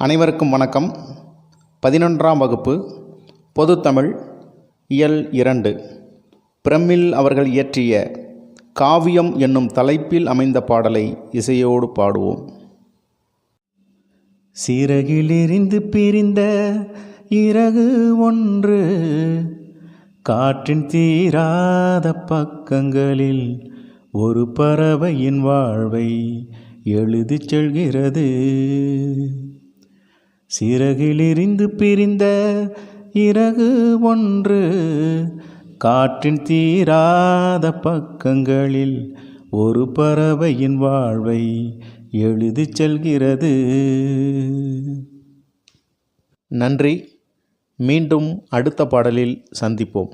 அனைவருக்கும் வணக்கம். பதினொன்றாம் வகுப்பு பொதுத்தமிழ் இயல் இரண்டு. பிரம்மில் அவர்கள் இயற்றிய காவியம் என்னும் தலைப்பில் அமைந்த பாடலை இசையோடு பாடுவோம். சிறகிலிருந்து பிரிந்த இறகு ஒன்று காற்றின் தீராத பக்கங்களில் ஒரு பறவையின் வாழ்வை எழுதிச் செல்கிறது. சிறகிலிருந்து பிரிந்த இறகு ஒன்று காற்றின் தீராத பக்கங்களில் ஒரு பறவையின் வாழ்வை எழுதிச் செல்கிறது. நன்றி. மீண்டும் அடுத்த பாடலில் சந்திப்போம்.